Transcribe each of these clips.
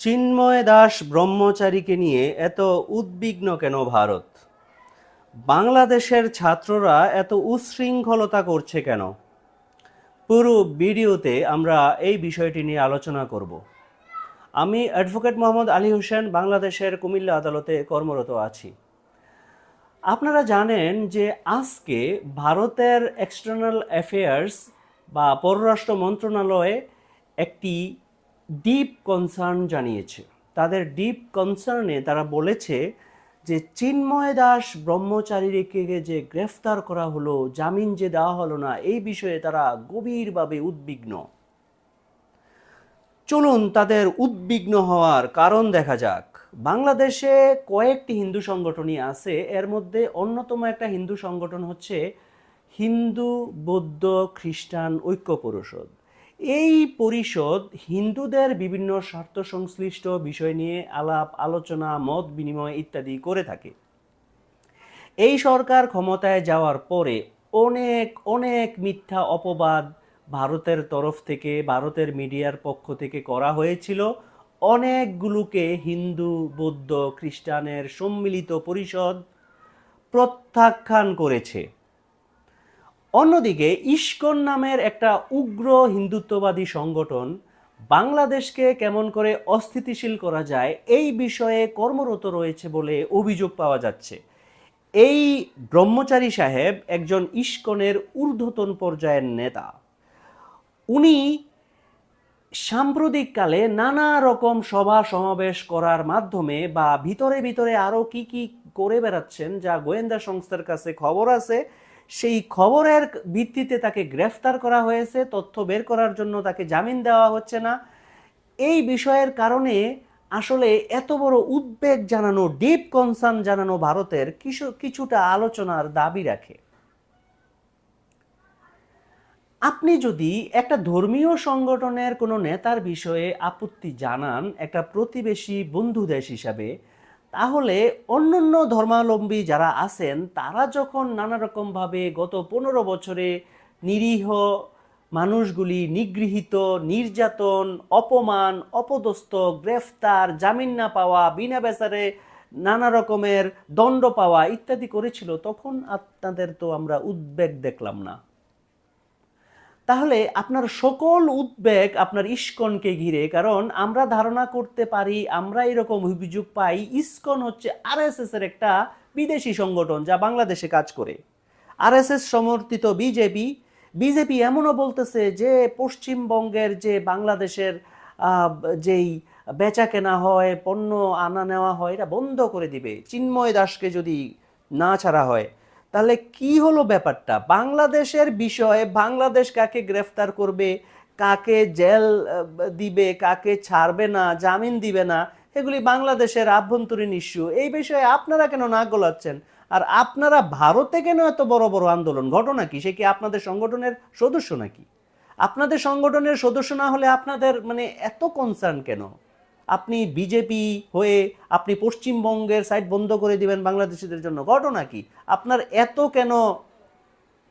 চিন্ময় দাস ব্রহ্মচারীকে নিয়ে এত উদ্বিগ্ন কেন ভারত? বাংলাদেশের ছাত্ররা এত উচ্ছৃঙ্খলতা করছে কেন? পুরো ভিডিওতে আমরা এই বিষয়টি নিয়ে আলোচনা করব। আমি অ্যাডভোকেট মোহাম্মদ আলী হোসেন, বাংলাদেশের কুমিল্লা আদালতে কর্মরত আছি। আপনারা জানেন যে আজকে ভারতের এক্সটার্নাল অ্যাফেয়ার্স বা পররাষ্ট্র মন্ত্রণালয়ে একটি ডিপ কনসার্ন জানিয়েছে। তাদের ডিপ কনসার্নে তারা বলেছে যে চিন্ময় দাস ব্রহ্মচারীকে যে গ্রেফতার করা হলো, জামিন যে দেওয়া হলো না, এই বিষয়ে তারা গভীরভাবে উদ্বিগ্ন। চলুন তাদের উদ্বিগ্ন হওয়ার কারণ দেখা যাক। বাংলাদেশে কয়েকটি হিন্দু সংগঠনই আছে, এর মধ্যে অন্যতম একটা হিন্দু সংগঠন হচ্ছে হিন্দু, বৌদ্ধ, খ্রিস্টান ঐক্য পরিষদ এই পরিষদ হিন্দুদের বিভিন্ন স্বার্থ সংশ্লিষ্ট বিষয় নিয়ে আলাপ, আলোচনা, মত বিনিময় ইত্যাদি করে থাকে। এই সরকার ক্ষমতায় যাওয়ার পরে অনেক অনেক মিথ্যা অপবাদ ভারতের তরফ থেকে, ভারতের মিডিয়ার পক্ষ থেকে করা হয়েছিল। অনেকগুলোকে হিন্দু, বৌদ্ধ, খ্রিস্টানের সম্মিলিত পরিষদ প্রত্যাখ্যান করেছে। অন্যদিকে ইস্কন নামের একটা উগ্র হিন্দুত্ববাদী সংগঠন বাংলাদেশকে কেমন করে অস্থিতিশীল করা যায় এই বিষয়ে কর্মরত রয়েছে বলে অভিযোগ পাওয়া যাচ্ছে। এই ব্রহ্মচারী সাহেব একজন ইস্কনের ঊর্ধ্বতন পর্যায়ের নেতা। উনি সাম্প্রতিককালে নানা রকম সভা সমাবেশ করার মাধ্যমে বা ভিতরে ভিতরে আরও কি কি করে বেড়াচ্ছেন যা গোয়েন্দা সংস্থার কাছে খবর আছে সেই খবরের ভিত্তিতে তাকে গ্রেফতার করা হয়েছে, তথ্য বের করার জন্য তাকে জামিন দেওয়া হচ্ছে না। এই বিষয়ের কারণে আসলে এত বড় উদ্বেগ জানানো ডিপ কনসার্ন জানানো ভারতের কিছু, কিছুটা আলোচনার দাবি রাখে। আপনি যদি একটা ধর্মীয় সংগঠনের কোনো নেতার বিষয়ে আপত্তি জানান, একটা প্রতিবেশী বন্ধু দেশ হিসাবে তাহলে অন্যান্য ধর্মাবলম্বী যারা আছেন, তারা যখন নানা রকমভাবে গত পনেরো বছরে নিরীহ মানুষগুলি নিগৃহীত, নির্যাতন, অপমান, অপদস্থ, গ্রেফতার, জামিন না পাওয়া, বিনা বেচারে নানা রকমের দণ্ড পাওয়া ইত্যাদি করেছিল, তখন আপনাদের তো আমরা উদ্বেগ দেখলাম না। তাহলে আপনার সকল উদ্বেগ আপনার ইস্কনকে ঘিরে, কারণ আমরা ধারণা করতে পারি, আমরা এরকম অভিযোগ পাই, ইস্কন হচ্ছে আরএসএস এর একটা বিদেশি সংগঠন যা বাংলাদেশে কাজ করে। আরএসএস সমর্থিত বিজেপি বিজেপি এমনও বলতেছে যে পশ্চিমবঙ্গের যে বাংলাদেশের যেই বেচা কেনা হয়, পণ্য আনা নেওয়া হয়, এটা বন্ধ করে দিবে। চিন্ময় দাসকে যদি না ছাড়া হয় তাহলে কি হলো ব্যাপারটা? বাংলাদেশের বিষয়ে বাংলাদেশ কাকে গ্রেফতার করবে? কাকে জেল দিবে? কাকে ছাড়বে না? জামিন দিবে না? এগুলি বাংলাদেশের আভ্যন্তরীণ ইস্যু এই বিষয়ে আপনারা কেন না গোলাচ্ছেন? আর আপনারা ভারতে কেন এত বড় বড় আন্দোলন? ঘটনা কি? সে কি আপনাদের সংগঠনের সদস্য নাকি? আপনাদের সংগঠনের সদস্য না হলে আপনাদের মানে এত কনসার্ন কেন? আপনি বিজেপি হয়ে আপনি পশ্চিমবঙ্গের সাইট বন্ধ করে দিবেন বাংলাদেশিদের জন্য। ঘটনা কি? আপনার এত কেন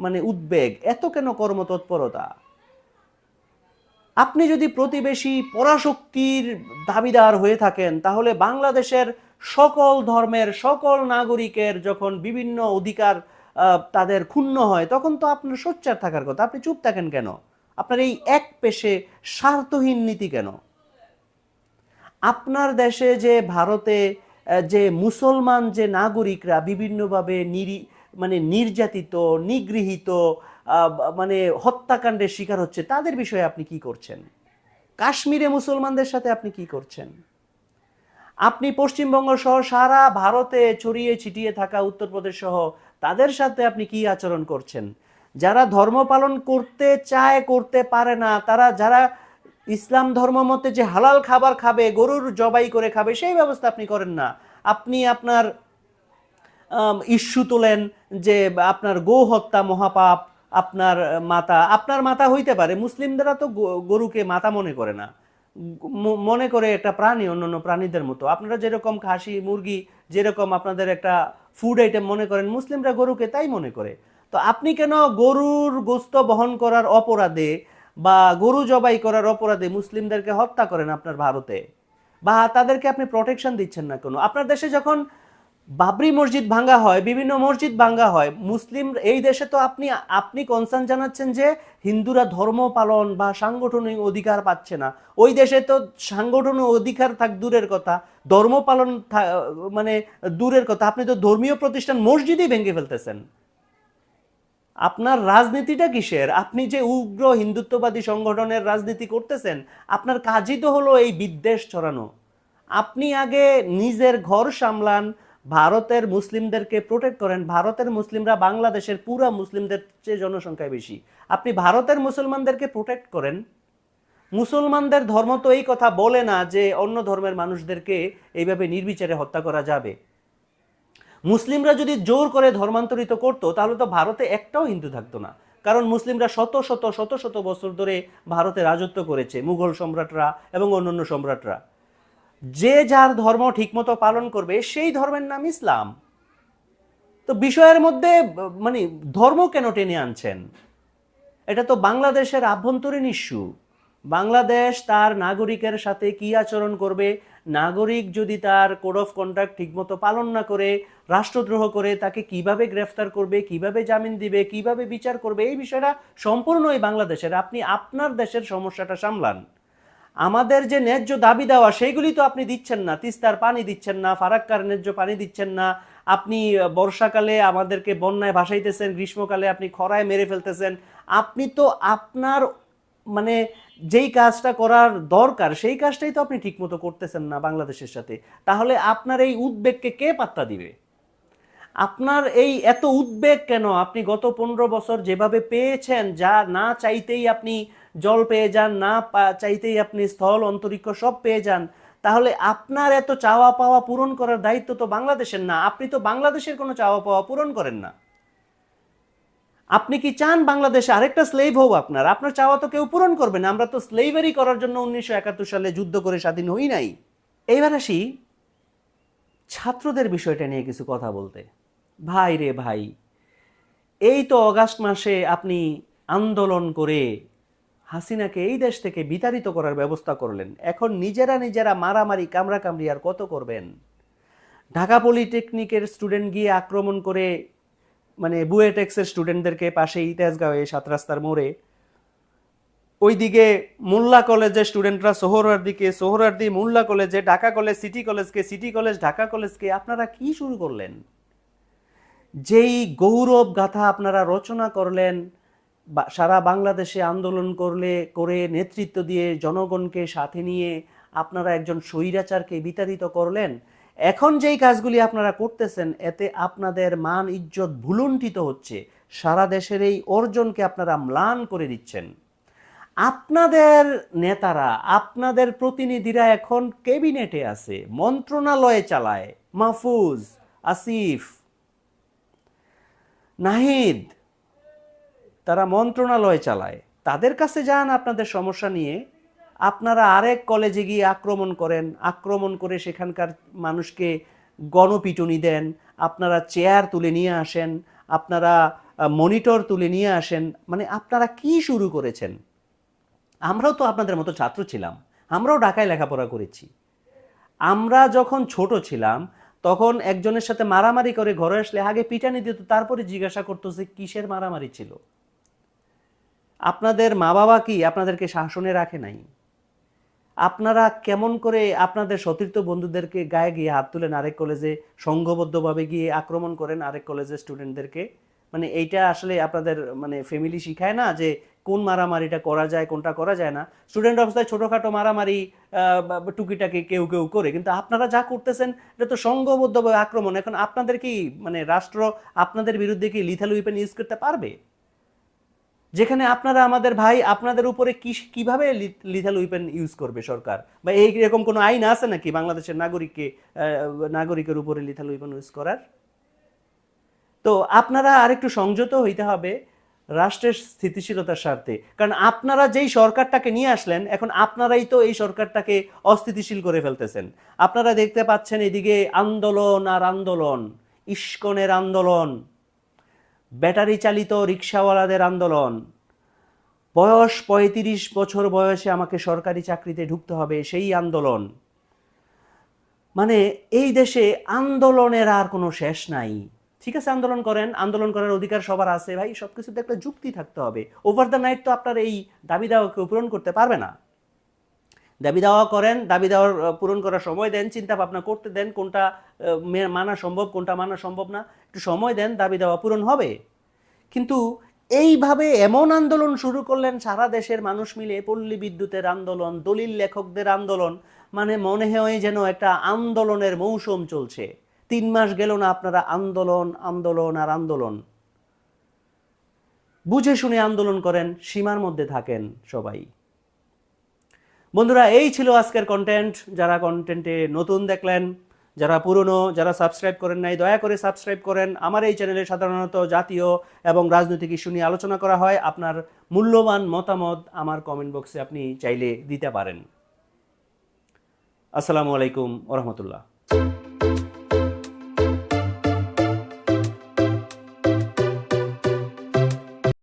মানে উদ্বেগ? এত কেন কর্মতৎপরতা? আপনি যদি প্রতিবেশী পরাশক্তির দাবিদার হয়ে থাকেন, তাহলে বাংলাদেশের সকল ধর্মের, সকল নাগরিকের যখন বিভিন্ন অধিকার তাদের ক্ষুণ্ণ হয়, তখন তো আপনার সোচ্চার থাকার কথা। আপনি চুপ থাকেন কেন? আপনার এই এক পেশে স্বার্থহীন নীতি কেন? আপনার দেশে যে ভারতে যে মুসলমান যে নাগরিকরা বিভিন্নভাবে নিরি মানে নির্যাতিত, নিগৃহীত মানে হত্যাকাণ্ডের শিকার হচ্ছে, তাদের বিষয়ে আপনি কি করছেন? কাশ্মীরে মুসলমানদের সাথে আপনি কি করছেন? আপনি পশ্চিমবঙ্গ সহ সারা ভারতে ছড়িয়ে ছিটিয়ে থাকা উত্তরপ্রদেশ সহ তাদের সাথে আপনি কি আচরণ করছেন? যারা ধর্ম পালন করতে চায়, করতে পারে না, তারা, যারা ইসলাম ধর্ম মতে যে হালাল খাবার খাবে, গরুর জবাই করে খাবে, সেই ব্যবস্থা আপনি করেন না। আপনি আপনার ইস্যু তোলেন যে আপনার গো হত্যা মহাপাপ, আপনার মাতা আপনার মাতা হইতে পারে, মুসলিমদেরা তো গরুকে মাতা মনে করে না। মনে করে একটা প্রাণী অন্যান্য প্রাণীদের মতো। আপনারা যেরকম খাসি, মুরগি, যেরকম আপনাদের একটা ফুড আইটেম মনে করেন, মুসলিমরা গরুকে তাই মনে করে। তো আপনি কেন গরুর গোস্ত বহন করার অপরাধে বা গরু জবাই করার অপরাধে মুসলিমদেরকে হত্যা করেন আপনার ভারতে, বা তাদেরকে আপনি প্রোটেকশন দিচ্ছেন না কোনো। আপনার দেশে যখন বাবরি মসজিদ ভাঙ্গা হয়, বিভিন্ন মসজিদ ভাঙ্গা হয়, মুসলিম এই দেশে তো আপনি আপনি কনসার্ন জানাচ্ছেন যে হিন্দুরা ধর্ম পালন বা সাংগঠনিক অধিকার পাচ্ছে না। ওই দেশে তো সাংগঠনিক অধিকার থাক দূরের কথা, ধর্ম পালন মানে দূরের কথা। আপনি তো ধর্মীয় প্রতিষ্ঠান মসজিদই ভেঙে ফেলতেছেন। আপনার রাজনীতিটা কিসের? আপনি যে উগ্র হিন্দুত্ববাদী সংগঠনের রাজনীতি করতেছেন, আপনার কাজই তো হলো এই বিদ্বেষ ছড়ানো। আপনি আগে নিজের ঘর সামলান, ভারতের মুসলিমদেরকে প্রোটেক্ট করেন। ভারতের মুসলিমরা বাংলাদেশের পুরা মুসলিমদের চেয়ে জনসংখ্যায় বেশি। আপনি ভারতের মুসলমানদেরকে প্রোটেক্ট করেন। মুসলমানদের ধর্ম তো এই কথা বলে না যে অন্য ধর্মের মানুষদেরকে এইভাবে নির্বিচারে হত্যা করা যাবে। মুসলিমরা যদি জোর করে ধর্মান্তরিত করতো, তাহলে তো ভারতে একটাও হিন্দু থাকতো না। কারণ মুসলিমরা শত শত শত শত বছর ধরে ভারতে রাজত্ব করেছে, মুঘল সম্রাটরা এবং অন্যান্য সম্রাটরা। যে যার ধর্ম ঠিকমতো পালন করবে, সেই ধর্মের নাম ইসলাম। তো বিষয়ের মধ্যে মানে ধর্ম কেন টেনে আনছেন? এটা তো বাংলাদেশের আভ্যন্তরীণ ইস্যু বাংলাদেশ তার নাগরিকের সাথে কি আচরণ করবে? নাগরিক যদি তার কোড অফ কন্ডাক্ট ঠিকমতো পালন না করে, রাষ্ট্রদ্রোহ করে, তাকে কীভাবে গ্রেফতার করবে, কীভাবে জামিন দিবে, কীভাবে বিচার করবে, এই বিষয়টা সম্পূর্ণই বাংলাদেশের। আপনি আপনার দেশের সমস্যাটা সামলান। আমাদের যে ন্যায্য দাবি দেওয়া, সেইগুলি তো আপনি দিচ্ছেন না। তিস্তার পানি দিচ্ছেন না, ফারাক্কার ন্যায্য পানি দিচ্ছেন না। আপনি বর্ষাকালে আমাদেরকে বন্যায় ভাসাইতেছেন, গ্রীষ্মকালে আপনি খরায় মেরে ফেলতেছেন। আপনি তো আপনার মানে যেই কাজটা করার দরকার, সেই কাজটাই তো আপনি ঠিকমতো করতেছেন না বাংলাদেশের সাথে। তাহলে আপনার এই উদ্বেগকে কে পাত্তা দিবে? আপনার এই এত উদ্বেগ কেন? আপনি গত পনেরো বছর যেভাবে পেয়েছেন, যা না চাইতেই আপনি জল পেয়ে যান, না চাইতেই আপনি স্থল, অন্তরিক্ষ সব পেয়ে যান, তাহলে আপনার এত চাওয়া পাওয়া পূরণ করার দায়িত্ব তো বাংলাদেশের না। আপনি তো বাংলাদেশের কোনো চাওয়া পাওয়া পূরণ করেন না। আপনি কি চান বাংলাদেশে আরেকটা স্লেভ হোক আপনার? আপনার চাওয়া তো কেউ পূরণ করবে না। আমরা তো স্লেভারি করার জন্য উনিশশো একাত্তর সালে যুদ্ধ করে স্বাধীন হই নাই। এইবার আসি ছাত্রদের বিষয়টা নিয়ে কিছু কথা বলতে। ভাই রে ভাই, এই তো অগাস্ট মাসে আপনি আন্দোলন করে হাসিনাকে এই দেশ থেকে বিতাড়িত করার ব্যবস্থা করলেন। এখন নিজেরা নিজেরা মারামারি, কামড়াকামড়ি আর কত করবেন? ঢাকা পলিটেকনিকের স্টুডেন্ট গিয়ে আক্রমণ করে মানে বুয়েটেক্সের স্টুডেন্টদেরকে পাশে ইতিহাসগাঁওয়ে, সাত রাস্তার মোড়ে। ওইদিকে মোল্লা কলেজের স্টুডেন্টরা সোহরার দিকে সোহরার্দি মোল্লা কলেজে, ঢাকা কলেজ, সিটি কলেজকে সিটি কলেজ, ঢাকা কলেজকে আপনারা কি শুরু করলেন? যেই গৌরব গাথা আপনারা রচনা করলেন সারা বাংলাদেশে আন্দোলন করলে, করে নেতৃত্ব দিয়ে জনগণকে সাথে নিয়ে আপনারা একজন স্বৈরাচারকে বিতাড়িত করলেন এখন যেই কাজগুলি আপনারা করতেছেন, এতে আপনাদের মান, ইজ্জত ভুলুণ্ঠিত হচ্ছে। সারা দেশের এই অর্জনকে আপনারা ম্লান করে দিচ্ছেন। আপনাদের নেতারা, আপনাদের প্রতিনিধিরা এখন ক্যাবিনেটে আছে, মন্ত্রণালয়ে চালায়। মাহফুজ, আসিফ, নাহিদ, তারা মন্ত্রণালয় চালায়। তাদের কাছে যান আপনাদের সমস্যা নিয়ে। আপনারা আরেক কলেজে গিয়ে আক্রমণ করেন, আক্রমণ করে সেখানকার মানুষকে গণপিটুনি দেন, আপনারা চেয়ার তুলে নিয়ে আসেন, আপনারা মনিটর তুলে নিয়ে আসেন মানে আপনারা কি শুরু করেছেন? আমরাও তো আপনাদের মতো ছাত্র ছিলাম, আমরাও ঢাকায় লেখাপড়া করেছি। আমরা যখন ছোট ছিলাম, তখন একজনের সাথে মারামারি করে ঘরে আসলে আগে পিটানি দিত, তারপরে জিজ্ঞাসা করতো যে কিসের মারামারি ছিল? আপনাদের মা বাবা কি আপনাদেরকে শাসনে রাখে নাই? আপনারা কেমন করে আপনাদের সতীর্থ বন্ধুদেরকে গায়ে গিয়ে হাত তুলেন আরেক কলেজে সংঘবদ্ধভাবে গিয়ে আক্রমণ করেন আরেক কলেজের স্টুডেন্টদেরকে মানে এইটা আসলে আপনাদের মানে ফ্যামিলি শিখায় না যে কোন মারামারিটা করা যায়, কোনটা করা যায় না। স্টুডেন্ট অবস্থায় ছোটোখাটো মারামারি টুকিটাকি কেউ কেউ করে। কিন্তু আপনারা যা করতেছেন, এটা তো সংঘবদ্ধভাবে আক্রমণ। এখন আপনাদের কি মানে রাষ্ট্র আপনাদের বিরুদ্ধে কি লিথাল উইপেন ইউজ করতে পারবে? যেখানে আপনারা আমাদের ভাই আপনাদের উপরে কি কীভাবে লিথাল উইপেন ইউজ করবে সরকার? বা এই রকম কোনো আইন আছে নাকি বাংলাদেশের নাগরিককে নাগরিকের উপরে লিথাল উইপেন ইউজ করার? তো আপনারা আরেকটু সংযত হইতে হবে রাষ্ট্রের স্থিতিশীলতার স্বার্থে। কারণ আপনারা যেই সরকারটাকে নিয়ে আসলেন, এখন আপনারাই তো এই সরকারটাকে অস্থিতিশীল করে ফেলতেছেন। আপনারা দেখতে পাচ্ছেন এদিকে আন্দোলন আর আন্দোলন, ইস্কনের আন্দোলন। ব্যাটারি চালিত রিক্সাওয়ালাদের আন্দোলন। বয়স পঁয়ত্রিশ বছর বয়সে আমাকে সরকারি চাকরিতে ঢুকতে হবে, সেই আন্দোলন। মানে এই দেশে আন্দোলনের আর কোনো শেষ নাই। ঠিক আছে, আন্দোলন করেন, আন্দোলন করার অধিকার সবার আছে ভাই সব কিছুতে একটা যুক্তি থাকতে হবে। ওভার দ্য নাইট তো আপনার এই দাবি দাওয়াকে পূরণ করতে পারবে না। দাবি দাওয়া করেন, দাবি দেওয়ার পূরণ করার সময় দেন, চিন্তা ভাবনা করতে দেন কোনটা মানা সম্ভব, কোনটা মানা সম্ভব না। একটু সময় দেন, দাবি দেওয়া পূরণ হবে। কিন্তু এইভাবে এমন আন্দোলন শুরু করলেন সারা দেশের মানুষ মিলে, পল্লী বিদ্যুতের আন্দোলন, দলিল লেখকদের আন্দোলন মানে মনে হয় যেন একটা আন্দোলনের মৌসুম চলছে। তিন মাস গেল না আপনারা আন্দোলন আন্দোলন আর আন্দোলন। বুঝে শুনে আন্দোলন করেন, সীমার মধ্যে থাকেন সবাই। বন্ধুরা, এই ছিল আজকের কন্টেন্ট যারা কন্টেন্টে নতুন দেখলেন, যারা পুরনো, যারা সাবস্ক্রাইব করেন নাই, দয়া করে সাবস্ক্রাইব করেন। আমার এই চ্যানেলে সাধারণত জাতীয় এবং রাজনৈতিক ইস্যু নিয়ে আলোচনা করা হয়। আপনার মূল্যবান মতামত আমার কমেন্ট বক্সে আপনি চাইলে দিতে পারেন। আসসালামু আলাইকুম ওরহমতুল্লাহ